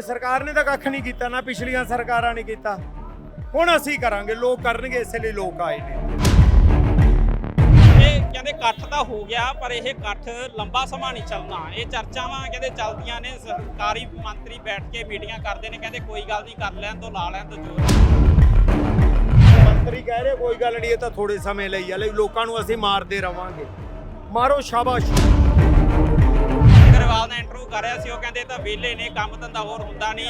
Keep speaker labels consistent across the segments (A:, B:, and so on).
A: ਸਰਕਾਰ ਨੇ ਤਾਂ ਕੱਖ ਨਹੀਂ ਕੀਤਾ ਨਾ ਪਿਛਲੀਆਂ ਸਰਕਾਰਾਂ ਨੇ ਕੀਤਾ। ਹੁਣ ਅਸੀਂ ਕਰਾਂਗੇ ਲੋਕ ਕਰਨਗੇ ਇਸ ਲਈ ਲੋਕ ਆਏ ਨੇ।
B: ਇਹ ਕਹਿੰਦੇ ਇਕੱਠ ਤਾਂ ਹੋ ਗਿਆ ਪਰ ਇਹ ਇਕੱਠ ਲੰਬਾ ਸਮਾਂ ਨਹੀਂ ਚੱਲਣਾ। ਇਹ ਚਰਚਾਵਾਂ ਕਹਿੰਦੇ ਚੱਲਦੀਆਂ ਨੇ ਸਰਕਾਰੀ ਮੰਤਰੀ ਬੈਠ ਕੇ ਮੀਟਿੰਗਾਂ ਕਰਦੇ ਨੇ ਕਹਿੰਦੇ ਕੋਈ ਗੱਲ ਨਹੀਂ ਕਰ ਲੈਣ ਤੋਂ ਲਾ ਲੈਣ ਤੋਂ ਜੋਰ
A: ਮੰਤਰੀ ਕਹਿ ਰਹੇ ਕੋਈ ਗੱਲ ਨਹੀਂ ਇਹ ਤਾਂ ਥੋੜੇ ਸਮੇਂ ਲਈ ਆ ਲੋਕਾਂ ਨੂੰ ਅਸੀਂ ਮਾਰਦੇ ਰਵਾਂਗੇ। ਮਾਰੋ ਸ਼ਾਬਾਸ਼।
B: ਗਰੇਵਾਲ ਇੰਟਰਵਿਊ ਕਰ ਰਿਹਾ ਸੀ, ਉਹ ਕਹਿੰਦੇ ਤਾਂ ਵਿਹਲੇ ਨੇ, ਕੰਮ ਧੰਦਾ ਹੋਰ ਹੁੰਦਾ ਨਹੀਂ।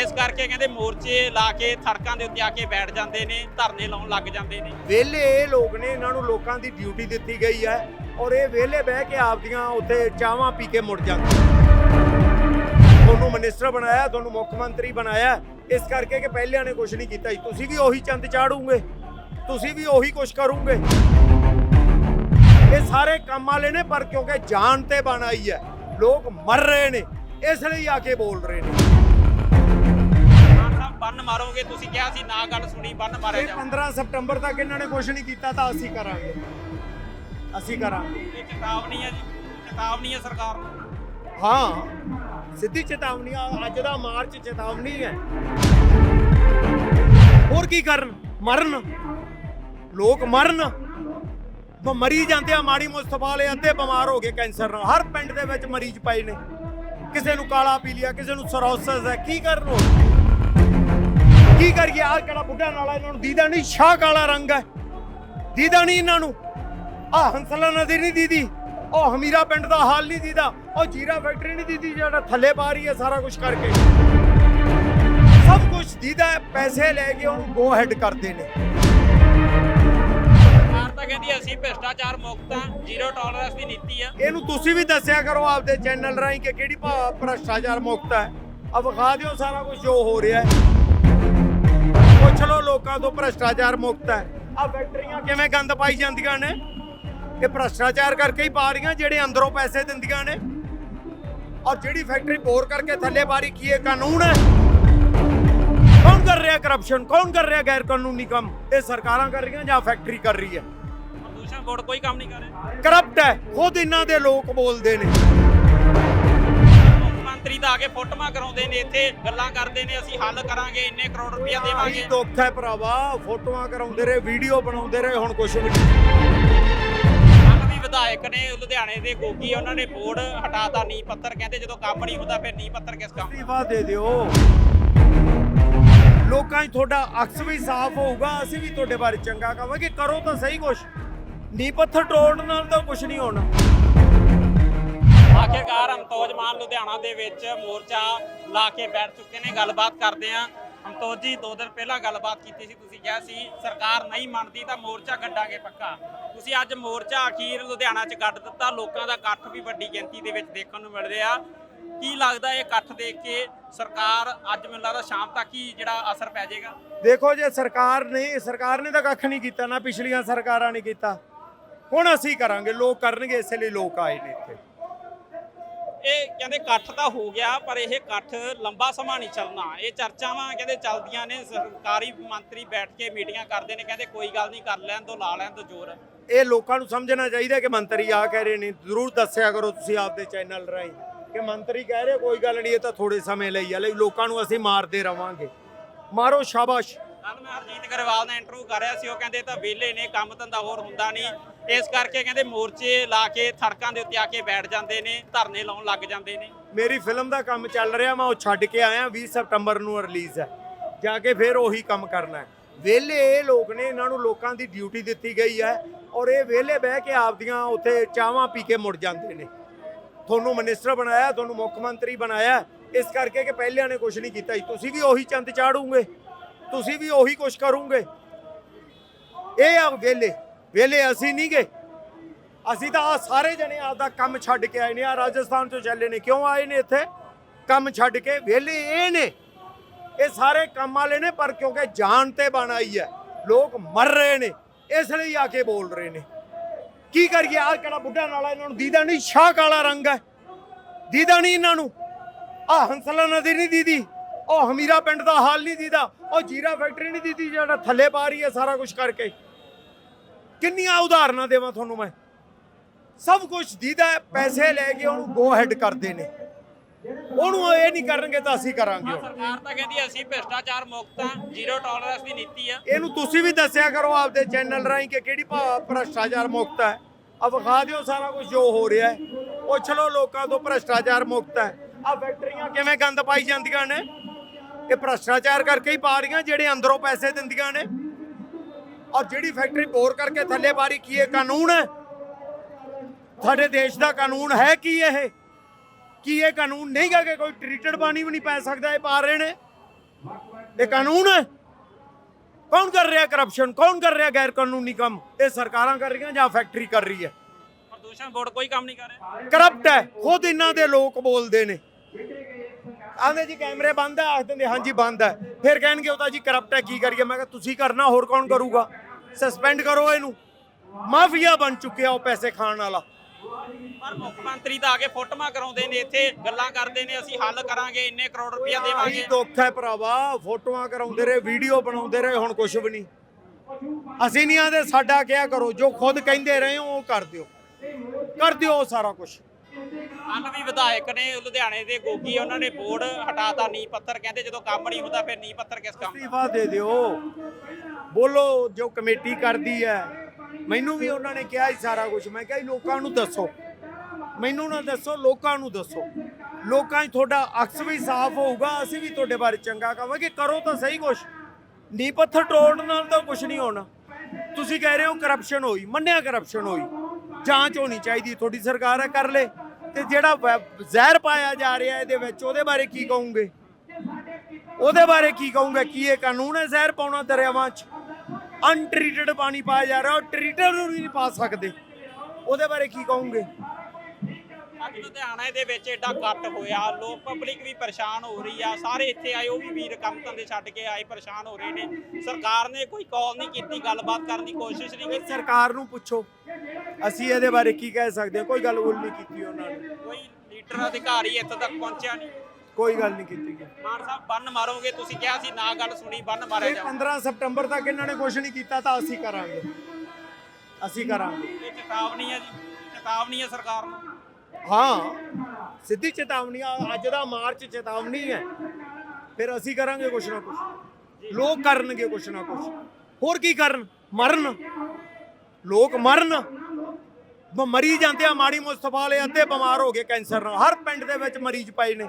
B: ਇਸ ਕਰਕੇ ਕਹਿੰਦੇ ਮੋਰਚੇ ਲਾ ਕੇ ਸੜਕਾਂ ਦੇ ਉੱਤੇ ਆ ਕੇ ਬੈਠ ਜਾਂਦੇ ਨੇ, ਧਰਨੇ ਲਾਉਣ ਲੱਗ ਜਾਂਦੇ ਨੇ।
A: ਵਿਹਲੇ ਇਹ ਲੋਕ ਨੇ, ਇਹਨਾਂ ਨੂੰ ਲੋਕਾਂ ਦੀ ਡਿਊਟੀ ਦਿੱਤੀ ਗਈ ਹੈ ਔਰ ਇਹ ਵਿਹਲੇ ਬਹਿ ਕੇ ਆਪਦੀਆਂ ਉੱਥੇ ਚਾਹਾਂ ਪੀ ਕੇ ਮੁੜ ਜਾਂਦੇ ਤੁਹਾਨੂੰ ਮਿਨਿਸਟਰ ਬਣਾਇਆ, ਤੁਹਾਨੂੰ ਮੁੱਖ ਮੰਤਰੀ ਬਣਾਇਆ, ਇਸ ਕਰਕੇ ਕਿ ਪਹਿਲਿਆਂ ਨੇ ਕੁਝ ਨਹੀਂ ਕੀਤਾ ਤੁਸੀਂ ਵੀ ਉਹੀ ਚੰਦ ਚਾੜੂਗੇ, ਤੁਸੀਂ ਵੀ ਉਹੀ ਕੁਝ ਕਰੋਗੇ। ਇਹ ਸਾਰੇ ਕੰਮ ਵਾਲੇ ਨੇ, ਪਰ ਕਿਉਂਕਿ ਜਾਨ ਤੇ ਬਣ ਆਈ ਹੈ ਲੋਕ ਮਰ ਰਹੇ ਨੇ ਇਸ ਲਈ ਆ ਕੇ ਬੋਲ ਰਹੇ ਨੇ।
B: ਬੰਨ ਮਾਰੋਗੇ ਤੁਸੀਂ ਕਿਹਾ ਸੀ ਨਾ ਗੱਲ ਸੁਣੀ ਬੰਨ ਮਾਰਿਆ
A: ਇਹ
B: ਜਾ
A: 15 ਸਤੰਬਰ ਤੱਕ ਇਹਨਾਂ ਨੇ ਕੁਝ ਨਹੀਂ ਕੀਤਾ ਤਾਂ ਅਸੀਂ ਕਰਾਂਗੇ। ਅਸੀਂ ਕਰਾਂਗੇ।
B: ਇਹ ਚੇਤਾਵਨੀ ਹੈ ਜੀ ਚੇਤਾਵਨੀ ਹੈ ਸਰਕਾਰ ਨੂੰ।
A: ਹਾਂ ਸਿੱਧੀ ਚੇਤਾਵਨੀ ਆ ਅੱਜ ਦਾ ਮਾਰਚ ਚੇਤਾਵਨੀ ਹੈ। ਹੋਰ ਕੀ ਕਰਨ? ਮਰਨ। ਲੋਕ ਮਰਨ। ਮਰੀ ਜਾਂਦੇ ਆ ਮਾੜੀ ਮੁਸਤਫਾ ਅੱਧੇ ਬਿਮਾਰ ਹੋ ਗਏ ਕੈਂਸਰ ਨਾਲ। ਹਰ ਪਿੰਡ ਦੇ ਵਿੱਚ ਮਰੀਜ਼ ਪਏ ਨੇ। ਕਿਸੇ ਨੂੰ ਕਾਲਾ ਪੀਲੀਆ ਕਿਸੇ ਨੂੰ ਸਰੋਸਸ ਹੈ। ਕੀ ਕਰਨ ਉਹ ਕੀ ਕਰੀਏ? ਆਹ ਕਿਹੜਾ ਬੁੱਢਾ ਨਾਲਾ ਇਹਨਾਂ ਨੂੰ ਦੀਦਾ ਨਹੀਂ ਸ਼ਾਹ ਕਾਲਾ ਰੰਗ ਹੈ। ਦੀਦਾ ਨਹੀਂ ਇਹਨਾਂ ਨੂੰ। ਆ ਹੰਸਲਾ ਨਦੀ ਨਹੀਂ ਦੀਦੀ। ਉਹ ਹਮੀਰਾ ਪਿੰਡ ਦਾ ਹਾਲ ਨਹੀਂ ਦੀਦਾ। ਉਹ ਜੀਰਾ ਫੈਕਟਰੀ ਨਹੀਂ ਦੀਦੀ ਜਿਹੜਾ ਥੱਲੇ ਪਾ ਰਹੀ ਹੈ ਸਾਰਾ ਕੁਝ ਕਰਕੇ। ਸਭ ਕੁਝ ਦੀਦਾ ਹੈ, ਪੈਸੇ ਲੈ ਕੇ ਉਹਨੂੰ ਗੋ ਹੈਡ ਕਰਦੇ ਨੇ।
B: ਅਸੀਂ ਭ੍ਰਿਸ਼ਟਾਚਾਰ ਮੁਕਤ ਹਾਂ ਜ਼ੀਰੋ ਟੋਲਰੈਂਸ ਦੀ ਨੀਤੀ ਆ।
A: ਇਹਨੂੰ ਤੁਸੀਂ ਵੀ ਦੱਸਿਆ ਕਰੋ ਆਪਦੇ ਚੈਨਲ ਰਾਹੀਂ ਕਿ ਕਿਹੜੀ ਭਾ ਭ੍ਰਸ਼ਟਾਚਾਰ ਮੁਕਤ ਹੈ ਆ ਵਿਖਾ ਦਿਓ ਸਾਰਾ ਕੁਝ ਜੋ ਹੋ ਰਿਹਾ ਹੈ। ਪੁੱਛ ਲਓ ਲੋਕਾਂ ਤੋਂ ਭ੍ਰਸ਼ਟਾਚਾਰ ਮੁਕਤ ਹੈ ਆ ਫੈਕਟਰੀਆਂ ਕਿਵੇਂ ਗੰਦ ਪਾਈ ਜਾਂਦੀਆਂ ਨੇ? ਇਹ ਭ੍ਰਸ਼ਟਾਚਾਰ ਕਰਕੇ ਹੀ ਪਾ ਰਹੀਆਂ ਜਿਹੜੇ ਅੰਦਰੋਂ ਪੈਸੇ ਦਿੰਦੀਆਂ ਨੇ। ਔਰ ਜਿਹੜੀ ਫੈਕਟਰੀ ਬੋਰ ਕਰਕੇ ਥੱਲੇ ਬਾਰੀ ਕੀ ਇਹ ਕਾਨੂੰਨ ਹੈ? ਕੌਣ ਕਰ ਰਿਹਾ ਕਰਪਸ਼ਨ ਕੌਣ ਕਰ ਰਿਹਾ ਗੈਰ ਕਾਨੂੰਨੀ ਕੰਮ? ਇਹ ਸਰਕਾਰਾਂ ਕਰ ਰਹੀਆਂ ਜਾਂ ਫੈਕਟਰੀ ਕਰ ਰਹੀ ਹੈ?
B: ਪ੍ਰਦੂਸ਼ਣ ਬੋਰਡ ਕੋਈ ਕੰਮ ਨਹੀਂ ਕਰ ਰਿਹਾ।
A: ਕਰਪਟ ਹੈ ਖੁਦ ਇਹਨਾਂ ਦੇ ਲੋਕ ਬੋਲਦੇ ਨੇ।
B: ਮੁੱਖ ਮੰਤਰੀ ਤਾਂ ਆ ਕੇ ਫੋਟੋਆਂ ਕਰਾਉਂਦੇ ਨੇ ਇੱਥੇ ਗੱਲਾਂ ਕਰਦੇ ਨੇ ਅਸੀਂ ਹੱਲ ਕਰਾਂਗੇ ਇੰਨੇ ਕਰੋੜ ਰੁਪਇਆ ਦੇਵਾਂਗੇ।
A: ਦੁੱਖ ਹੈ ਭਰਾਵਾ ਫੋਟੋਆਂ ਕਰਾਉਂਦੇ ਰਹੇ ਵੀਡੀਓ ਬਣਾਉਂਦੇ ਰਹੇ ਹੁਣ
B: ਕੱਲ੍ਹ ਵੀ ਵਿਧਾਇਕ ਨੇ ਲੁਧਿਆਣੇ ਦੇ ਗੋਗੀ ਉਹਨਾਂ ਨੇ ਬੋਰਡ ਹਟਾਤਾ ਨੀ ਪੱਤਰ ਕਹਿੰਦੇ ਜਦੋਂ ਕੰਮ ਨਹੀਂ ਹੁੰਦਾ ਫਿਰ ਨੀ ਪੱਤਰ ਕਿਸ ਕੰਮ
A: ਅਸਤੀਫਾ ਦੇ ਦਿਓ। ਲੋਕਾਂ 'ਚ ਤੁਹਾਡਾ ਅਕਸ ਵੀ ਸਾਫ਼ ਹੋਊਗਾ ਅਸੀਂ ਵੀ ਤੁਹਾਡੇ ਬਾਰੇ ਚੰਗਾ ਕਹਾਂਗੇ ਕਰੋ ਤਾਂ ਸਹੀ ਕੁਛ। ਨੀ ਪੱਥਰ ਤੋੜਨ ਨਾਲ ਤਾਂ ਕੁਛ ਨਹੀਂ ਹੋਣਾ।
B: ਆਖਿਰਕਾਰ ਅਮਤੋਜ ਮਾਨ ਲੁਧਿਆਣਾ ਦੇ ਵਿੱਚ ਮੋਰਚਾ ਲਾ ਕੇ ਬੈਠ ਚੁੱਕੇ ਨੇ ਗੱਲਬਾਤ ਕਰਦੇ ਆ ਅਮਤੋਜ ਜੀ ਦੋ ਦਿਨ ਪਹਿਲਾਂ ਗੱਲਬਾਤ ਕੀਤੀ ਸੀ ਤੁਸੀਂ ਕਿਹਾ ਸੀ ਸਰਕਾਰ ਨਹੀਂ ਮੰਨਦੀ ਤਾਂ ਮੋਰਚਾ ਕੱਢਾਂਗੇ ਪੱਕਾ। ਤੁਸੀਂ ਅੱਜ ਮੋਰਚਾ ਅਖੀਰ ਲੁਧਿਆਣਾ 'ਚ ਕੱਢ ਦਿੱਤਾ ਲੋਕਾਂ ਦਾ ਇਕੱਠ ਵੀ ਵੱਡੀ ਗਿਣਤੀ ਦੇ ਵਿੱਚ ਦੇਖਣ ਨੂੰ ਮਿਲ ਰਿਹਾ। ਕੀ ਲੱਗਦਾ ਇਹ ਇਕੱਠ ਦੇਖ ਕੇ ਸਰਕਾਰ ਅੱਜ ਮੈਨੂੰ ਲੱਗਦਾ ਸ਼ਾਮ ਤੱਕ ਹੀ ਜਿਹੜਾ ਅਸਰ ਪੈ ਜਾਏਗਾ?
A: ਦੇਖੋ ਜੇ ਸਰਕਾਰ ਨੇ ਸਰਕਾਰ ਨੇ ਤਾਂ ਕੱਖ ਨਹੀਂ ਕੀਤਾ ਨਾ ਪਿਛਲੀਆਂ ਸਰਕਾਰਾਂ ਨੇ ਕੀਤਾ। ਹੁਣ ਅਸੀਂ ਕਰਾਂਗੇ ਲੋਕ ਕਰਨਗੇ ਇਸ ਲਈ ਲੋਕ ਆਏ ਨੇ ਇੱਥੇ।
B: ਇਹ ਕਹਿੰਦੇ ਇਕੱਠ ਤਾਂ ਹੋ ਗਿਆ ਪਰ ਇਹ ਇਕੱਠ ਲੰਬਾ ਸਮਾਂ ਨਹੀਂ ਚੱਲਣਾ। ਇਹ ਚਰਚਾਵਾਂ ਕਹਿੰਦੇ ਚੱਲਦੀਆਂ ਨੇ ਸਰਕਾਰੀ ਮੰਤਰੀ ਬੈਠ ਕੇ ਮੀਟਿੰਗਾਂ ਕਰਦੇ ਨੇ ਕਹਿੰਦੇ ਕੋਈ ਗੱਲ ਨਹੀਂ ਕਰ ਲੈਣ ਤੋਂ ਲਾ ਲੈਣ ਤੋਂ ਜ਼ੋਰ।
A: ਇਹ ਲੋਕਾਂ ਨੂੰ ਸਮਝਣਾ ਚਾਹੀਦਾ ਕਿ ਮੰਤਰੀ ਆ ਕਹਿ ਰਹੇ ਨੇ ਜ਼ਰੂਰ ਦੱਸਿਆ ਕਰੋ ਤੁਸੀਂ ਆਪਦੇ ਚੈਨਲ ਰਾਹੀਂ ਕਿ ਮੰਤਰੀ ਕਹਿ ਰਹੇ ਕੋਈ ਗੱਲ ਨਹੀਂ ਇਹ ਤਾਂ ਥੋੜੇ ਸਮੇਂ ਲਈ ਆ ਲਈ ਲੋਕਾਂ ਨੂੰ ਅਸੀਂ ਮਾਰਦੇ ਰਵਾਂਗੇ। ਮਾਰੋ ਸ਼ਾਬਾਸ਼।
B: ਕੱਲ ਮੈਂ ਹਰਜੀਤ ਗਰੇਵਾਲ ਨਾਲ ਇੰਟਰਵਿਊ ਕਰ ਰਿਹਾ ਸੀ ਉਹ ਕਹਿੰਦੇ ਤਾਂ ਵਿਹਲੇ ਨੇ ਕੰਮ ਧੰਦਾ ਹੋਰ ਹੁੰਦਾ ਨਹੀਂ। ਇਸ ਕਰਕੇ ਕਹਿੰਦੇ ਮੋਰਚੇ ਲਾ ਕੇ ਸੜਕਾਂ ਦੇ ਉੱਤੇ ਆ ਕੇ ਬੈਠ ਜਾਂਦੇ ਨੇ, ਧਰਨੇ ਲਾਉਣ ਲੱਗ ਜਾਂਦੇ ਨੇ।
A: ਮੇਰੀ ਫਿਲਮ ਦਾ ਕੰਮ ਚੱਲ ਰਿਹਾ, ਮੈਂ ਉਹ ਛੱਡ ਕੇ ਆਇਆ 20 ਸਤੰਬਰ ਨੂੰ ਰਿਲੀਜ਼ ਹੈ। ਜਾ ਕੇ ਫਿਰ ਉਹੀ ਕੰਮ ਕਰਨਾ ਹੈ। ਵਿਹਲੇ ਇਹ ਲੋਕ ਨੇ, ਇਹਨਾਂ ਨੂੰ ਲੋਕਾਂ ਦੀ ਡਿਊਟੀ ਦਿੱਤੀ ਗਈ ਹੈ ਔਰ ਇਹ ਵਿਹਲੇ ਬਹਿ ਕੇ ਆਪਦੀਆਂ ਉੱਥੇ ਚਾਹਾਂ ਪੀ ਕੇ ਮੁੜ ਜਾਂਦੇ ਨੇ। ਤੁਹਾਨੂੰ ਮਿਨਿਸਟਰ ਬਣਾਇਆ, ਤੁਹਾਨੂੰ ਮੁੱਖ ਮੰਤਰੀ ਬਣਾਇਆ, ਇਸ ਕਰਕੇ ਕਿ ਪਹਿਲਿਆਂ ਨੇ ਕੁਝ ਨਹੀਂ ਕੀਤਾ ਸੀ ਤੁਸੀਂ ਵੀ ਉਹੀ ਚੰਦ ਚਾੜੂਗੇ, ਤੁਸੀਂ ਵੀ ਉਹੀ ਕੁਝ ਕਰੋਗੇ। ਇਹ ਆ ਵਿਹਲੇ। ਵਿਹਲੇ ਅਸੀਂ ਨਹੀਂ ਗਏ। ਅਸੀਂ ਤਾਂ ਆ ਸਾਰੇ ਜਣੇ ਆਪਦਾ ਕੰਮ ਛੱਡ ਕੇ ਆਏ ਨੇ ਆ ਰਾਜਸਥਾਨ ਤੋਂ ਚੱਲੇ ਨੇ ਕਿਉਂ ਆਏ ਨੇ ਇੱਥੇ? ਕੰਮ ਛੱਡ ਕੇ ਵਿਹਲੇ ਇਹ ਨੇ। ਇਹ ਸਾਰੇ ਕੰਮ ਵਾਲੇ ਨੇ, ਪਰ ਕਿਉਂਕਿ ਜਾਨ ਤੇ ਬਣ ਆਈ ਹੈ, ਲੋਕ ਮਰ ਰਹੇ ਨੇ, ਇਸ ਲਈ ਆ ਕੇ ਬੋਲ ਰਹੇ ਨੇ। ਕੀ ਕਰੀਏ, ਆਹ ਕਿਹੜਾ ਬੁੱਢਾ ਨਾਲਾ, ਇਹਨਾਂ ਨੂੰ ਦੀਦਾ ਨਹੀਂ, ਸ਼ਾਹ ਕਾਲਾ ਰੰਗ ਹੈ। ਦੀਦਾ ਨਹੀਂ ਇਹਨਾਂ ਨੂੰ। ਆ ਹੰਸਲਾ ਨਦੀ ਨਹੀਂ ਦੀਦੀ, ਉਹ ਹਮੀਰਾ ਪਿੰਡ ਦਾ ਹਾਲ ਨਹੀਂ ਦੀਦਾ, ਉਹ ਜੀਰਾ ਫੈਕਟਰੀ ਨਹੀਂ ਦੀਦੀ, ਜਿਹੜਾ ਥੱਲੇ ਪਾ ਰਹੀ ਹੈ ਸਾਰਾ ਕੁਝ ਕਰਕੇ। ਕਿੰਨੀਆਂ ਉਦਾਹਰਨਾਂ ਦੇਵਾਂ ਤੁਹਾਨੂੰ ਮੈਂ? ਸਭ ਕੁਝ ਦੀਦਾ ਪੈਸੇ ਲੈ ਕੇ ਉਹਨੂੰ ਗੋ ਹੈਡ ਕਰਦੇ ਨੇ। ਉਹਨੂੰ ਇਹ ਨਹੀਂ ਕਰਨਗੇ ਤਾਂ ਅਸੀਂ ਕਰਾਂਗੇ ਹੁਣ।
B: ਸਰਕਾਰ ਤਾਂ ਕਹਿੰਦੀ ਅਸੀਂ ਭ੍ਰਿਸ਼ਟਾਚਾਰ ਮੁਕਤ ਹਾਂ ਜ਼ੀਰੋ ਟੋਲਰੈਂਸ ਦੀ ਨੀਤੀ ਆ।
A: ਇਹਨੂੰ ਤੁਸੀਂ ਵੀ ਦੱਸਿਆ ਕਰੋ ਆਪਦੇ ਚੈਨਲ ਰਾਹੀਂ ਕਿ ਕਿਹੜੀ ਭਾ ਭ੍ਰਸ਼ਟਾਚਾਰ ਮੁਕਤ ਹੈ। ਆ ਵਿਖਾ ਦਿਓ ਸਾਰਾ ਕੁਝ ਜੋ ਹੋ ਰਿਹਾ ਹੈ। ਪੁੱਛ ਲਓ ਲੋਕਾਂ ਤੋਂ ਭ੍ਰਸ਼ਟਾਚਾਰ ਮੁਕਤ ਹੈ। ਆ ਫੈਕਟਰੀਆਂ ਕਿਵੇਂ ਗੰਦ ਪਾਈ ਜਾਂਦੀਆਂ ਨੇ? ਇਹ ਭ੍ਰਸ਼ਟਾਚਾਰ ਕਰਕੇ ਹੀ ਪਾ ਰਹੀਆਂ ਜਿਹੜੇ ਅੰਦਰੋਂ ਪੈਸੇ ਦਿੰਦੀਆਂ ਨੇ। ਔਰ ਜਿਹੜੀ ਫੈਕਟਰੀ ਬੋਰ ਕਰਕੇ ਥੱਲੇ ਬਾਰੀ ਕੀ ਇਹ ਕਾਨੂੰਨ? ਹੈ ਸਾਡੇ ਦੇਸ਼ ਦਾ ਕਾਨੂੰਨ ਹੈ ਕੀ ਇਹ? ਕੀ ਇਹ ਕਾਨੂੰਨ ਨਹੀਂ ਗਾ ਕਿ ਕੋਈ ਟ੍ਰੀਟਡ ਪਾਣੀ ਵੀ ਨਹੀਂ ਪੈ ਸਕਦਾ ਇਹ ਪਾ ਰਹੇ ਨੇ? ਇਹ ਕਾਨੂੰਨ? ਹੈ ਕੌਣ ਕਰ ਰਿਹਾ ਕਰਪਸ਼ਨ ਕੌਣ ਕਰ ਰਿਹਾ ਗੈਰ ਕਾਨੂੰਨੀ ਕੰਮ? ਇਹ ਸਰਕਾਰਾਂ ਕਰ ਰਹੀਆਂ ਜਾਂ ਫੈਕਟਰੀ ਕਰ ਰਹੀ ਹੈ?
B: ਪ੍ਰਦੂਸ਼ਣ ਬੋਰਡ ਕੋਈ ਕੰਮ ਨਹੀਂ ਕਰ ਰਿਹਾ।
A: ਕਰਪਟ ਹੈ। ਖੁਦ ਇਹਨਾਂ ਦੇ ਲੋਕ ਬੋਲਦੇ ਨੇ। ਆਂਦੇ ਜੀ ਕੈਮਰੇ ਬੰਦ ਹੈ ਆਖ ਦਿੰਦੇ ਹਾਂਜੀ ਬੰਦ ਹੈ। ਫਿਰ ਕਹਿਣਗੇ ਉਹ ਤਾਂ ਜੀ ਕਰਪਟ ਹੈ ਕੀ ਕਰੀਏ? ਮੈਂ ਕਿਹਾ ਤੁਸੀਂ ਕਰਨਾ ਹੋਰ ਕੌਣ ਕਰੂਗਾ? ਸਸਪੈਂਡ ਕਰੋ ਇਹਨੂੰ। ਮਾਫੀਆ ਬਣ ਚੁੱਕਿਆ ਉਹ ਪੈਸੇ ਖਾਣ ਵਾਲਾ।
B: ਪਰ ਮੁੱਖ ਮੰਤਰੀ ਤਾਂ ਆ ਕੇ ਫੋਟੋਆਂ ਕਰਾਉਂਦੇ ਨੇ ਇੱਥੇ ਗੱਲਾਂ ਕਰਦੇ ਨੇ ਅਸੀਂ ਹੱਲ ਕਰਾਂਗੇ ਇੰਨੇ ਕਰੋੜ ਰੁਪਇਆ ਦੇਵਾਂਗੇ।
A: ਦੁੱਖ ਹੈ ਭਰਾਵਾ ਫੋਟੋਆਂ ਕਰਾਉਂਦੇ ਰਹੇ ਵੀਡੀਓ ਬਣਾਉਂਦੇ ਰਹੇ ਹੁਣ ਕੁਝ ਵੀ ਨਹੀਂ। ਅਸੀਂ ਨਹੀਂ ਆਂਦੇ ਸਾਡਾ ਕਿਹਾ ਕਰੋ ਜੋ ਖੁਦ ਕਹਿੰਦੇ ਰਹੇ ਹੋ ਉਹ ਕਰ ਦਿਓ। ਕਰ ਦਿਓ ਸਾਰਾ ਕੁਝ
B: ਵੀ ਵਿਧਾਇਕ ਨੇ ਲੁਧਿਆਣੇ ਦੇ ਗੋਗੀ ਉਹਨਾਂ ਨੇ ਬੋਰਡ ਹਟਾਤਾ ਨੀ ਪੱਥਰ, ਕਹਿੰਦੇ ਜਦੋਂ ਕੰਮ ਨਹੀਂ ਹੁੰਦਾ ਫਿਰ ਨੀ ਪੱਥਰ ਕਿਸ ਕੰਮ ਦਾ?
A: ਅਸਤੀਫਾ ਦੇ ਦਿਓ। ਬੋਲੋ ਜੋ ਕਮੇਟੀ ਕਰਦੀ ਹੈ। ਮੈਨੂੰ ਵੀ ਉਹਨਾਂ ਨੇ ਕਿਹਾ ਹੀ ਸਾਰਾ ਕੁਝ ਮੈਂ ਕਿਹਾ ਜੀ, ਲੋਕਾਂ ਨੂੰ ਦੱਸੋ। ਮੈਨੂੰ ਨਾ ਦੱਸੋ, ਲੋਕਾਂ ਨੂੰ ਦੱਸੋ। ਲੋਕਾਂ 'ਚ ਤੁਹਾਡਾ ਅਕਸ ਵੀ ਸਾਫ਼ ਹੋਊਗਾ, ਅਸੀਂ ਵੀ ਤੁਹਾਡੇ ਬਾਰੇ ਚੰਗਾ ਕਹਾਂਗੇ। ਕਰੋ ਤਾਂ ਸਹੀ ਕੁਝ ਨੀ ਪੱਥਰ ਤੋੜਨ ਨਾਲ ਤਾਂ ਕੁਝ ਨਹੀਂ ਹੋਣਾ। ਤੁਸੀਂ ਕਹਿ ਰਹੇ ਹੋ ਕਰਪਸ਼ਨ ਹੋਈ, ਮੰਨਿਆ ਕਰਪਸ਼ਨ ਹੋਈ। ਜਾਂਚ ਹੋਣੀ ਚਾਹੀਦੀ, ਤੁਹਾਡੀ ਸਰਕਾਰ ਹੈ, ਕਰ ਲੇ। ਤੇ ਜਿਹੜਾ ਜ਼ਹਿਰ ਪਾਇਆ ਜਾ ਰਿਹਾ ਇਹਦੇ ਵਿੱਚ ਉਹਦੇ ਬਾਰੇ ਕੀ ਕਹੋਗੇ? ਉਹਦੇ ਬਾਰੇ ਕੀ ਕਹੂੰਗਾ ਕੀ ਇਹ ਕਾਨੂੰਨ ਹੈ ਜ਼ਹਿਰ ਪਾਉਣਾ ਦਰਿਆਵਾਂ 'ਚ? ਅਨਟ੍ਰੀਟਡ ਪਾਣੀ ਪਾਇਆ ਜਾ ਰਿਹਾ ਉਹ ਟ੍ਰੀਟਡ ਨੂੰ ਨਹੀਂ ਪਾ ਸਕਦੇ। ਉਹਦੇ ਬਾਰੇ ਕੀ ਕਹੋਗੇ?
B: ਅੱਜ ਲੁਧਿਆਣਾ ਦੇ ਵਿੱਚ ਐਡਾ ਕੱਟ ਹੋਇਆ ਲੋਕ ਪਬਲਿਕ ਵੀ ਪਰੇਸ਼ਾਨ ਹੋ ਰਹੀ ਆ। ਸਾਰੇ ਇੱਥੇ ਆਏ ਉਹ ਵੀ ਵੀਰ ਕੰਮ ਧੰਦੇ ਛੱਡ ਕੇ ਆਏ ਪਰੇਸ਼ਾਨ ਹੋ ਰਹੇ ਨੇ। ਸਰਕਾਰ ਨੇ ਕੋਈ ਕਾਲ ਨਹੀਂ ਕੀਤੀ ਗੱਲਬਾਤ ਕਰਨ ਦੀ ਕੋਸ਼ਿਸ਼ ਨਹੀਂ ਕੀਤੀ।
A: ਸਰਕਾਰ ਨੂੰ ਪੁੱਛੋ। ਅਸੀਂ ਇਹਦੇ ਬਾਰੇ ਕੀ ਕਹਿ ਸਕਦੇ ਹਾਂ? ਕੋਈ ਗੱਲ ਗੁੱਲ ਨਹੀਂ ਕੀਤੀ ਉਹਨਾਂ ਨੇ।
B: ਕੋਈ ਲੀਡਰ ਅਧਿਕਾਰੀ ਇੱਥੇ ਤੱਕ ਪਹੁੰਚਿਆ ਨਹੀਂ।
A: ਕੋਈ ਗੱਲ ਨਹੀਂ ਕੀਤੀ ਗਈ।
B: ਮਾਨ ਸਾਹਿਬ ਬੰਨ ਮਾਰੋਗੇ? ਤੁਸੀਂ ਕਿਹਾ ਸੀ ਨਾ ਗੱਲ ਸੁਣੀ ਬੰਨ ਮਾਰਿਆ
A: ਇਹ
B: ਜਾਊ।
A: 15 ਸਤੰਬਰ ਤੱਕ ਇਹਨਾਂ ਨੇ ਕੁਝ ਨਹੀਂ ਕੀਤਾ ਤਾਂ ਅਸੀਂ ਕਰਾਂਗੇ। ਅਸੀਂ ਕਰਾਂਗੇ।
B: ਇਹ ਚੇਤਾਵਨੀ ਹੈ ਜੀ। ਚੇਤਾਵਨੀ ਹੈ ਸਰਕਾਰ ਨੂੰ।
A: ਹਾਂ। ਸਿੱਧੀ ਚੇਤਾਵਨੀ ਆ। ਅੱਜ ਦਾ ਮਾਰਚ ਚੇਤਾਵਨੀ ਹੈ। ਫਿਰ ਅਸੀਂ ਕਰਾਂਗੇ ਕੁਛ ਨਾ ਕੁਛ। ਲੋਕ ਕਰਨਗੇ ਕੁਛ ਨਾ ਕੁਛ। ਹੋਰ ਕੀ ਕਰਨ? ਮਰਨ। ਲੋਕ ਮਰਨ। ਮਰੀ ਜਾਂਦੇ ਆ, ਮਾੜੀ ਮੁਸਤਫਾਲੇ ਅੱਧੇ ਬਿਮਾਰ ਹੋ ਗਏ ਕੈਂਸਰ ਨਾਲ। ਹਰ ਪਿੰਡ ਦੇ ਵਿੱਚ ਮਰੀਜ਼ ਪਏ ਨੇ।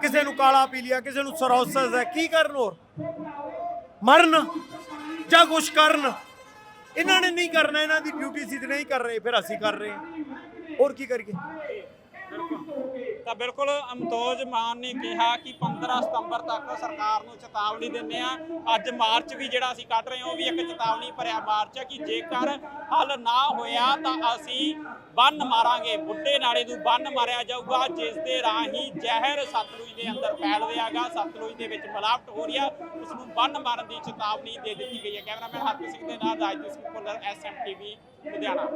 A: ਕਿਸੇ ਨੂੰ ਕਾਲਾ ਪੀ ਲਿਆ, ਕਿਸੇ ਨੂੰ ਸਰੋਸਸ ਹੈ। ਕੀ ਕਰਨ ਹੋਰ? ਮਰਨ ਜਾਂ ਕੁਛ ਕਰਨ? ਇਹਨਾਂ ਨੇ ਨਹੀਂ ਕਰਨਾ, ਇਹਨਾਂ ਦੀ ਡਿਊਟੀ ਸੀ ਤੇ ਨਹੀਂ ਕਰ ਰਹੇ, ਫਿਰ ਅਸੀਂ ਕਰ ਰਹੇ ਹਾਂ। ਹੋਰ ਕੀ ਕਰੀਏ?
B: ਤਾਂ ਬਿਲਕੁਲ ਅਮਤੋਜ ਮਾਨ ਨੇ ਕਿਹਾ ਕਿ 15 ਸਤੰਬਰ ਤੱਕ ਸਰਕਾਰ ਨੂੰ ਚੇਤਾਵਨੀ ਦਿੰਦੇ ਆ ਅੱਜ ਮਾਰਚ ਵੀ ਜਿਹੜਾ ਅਸੀਂ ਕੱਢ ਰਹੇ ਹਾਂ, ਉਹ ਵੀ ਇੱਕ ਚੇਤਾਵਨੀ ਭਰਿਆ ਮਾਰਚ ਹੈ ਕਿ ਜੇਕਰ ਹੱਲ ਨਾ ਹੋਇਆ ਤਾਂ ਅਸੀਂ ਬੰਨ ਮਾਰਾਂਗੇ। ਬੁੱਢੇ ਨਾਲੇ ਨੂੰ ਬੰਨ ਮਾਰਿਆ ਜਾਊਗਾ, ਜਿਸ ਦੇ ਰਾਹੀਂ ਜ਼ਹਿਰ ਸਤਲੁਜ ਦੇ ਅੰਦਰ ਫੈਲ ਰਿਹਾਗਾ। ਸਤਲੁਜ ਦੇ ਵਿੱਚ ਮਿਲਾਵਟ ਹੋ ਰਹੀ ਆ। ਉਸ ਨੂੰ ਬੰਨ ਮਾਰਨ ਦੀ ਚੇਤਾਵਨੀ ਦੇ ਦਿੱਤੀ ਗਈ ਹੈ। ਕੈਮਰਾਮੈਨ ਹਰਪ੍ਰੀਤ ਸਿੰਘ ਦੇ ਨਾਲ ਰਾਜਦੀਪ ਸਿੰਘ ਭੁੱਲਰ ਐਸਐਮਟੀਵੀ ਲੁਧਿਆਣਾ।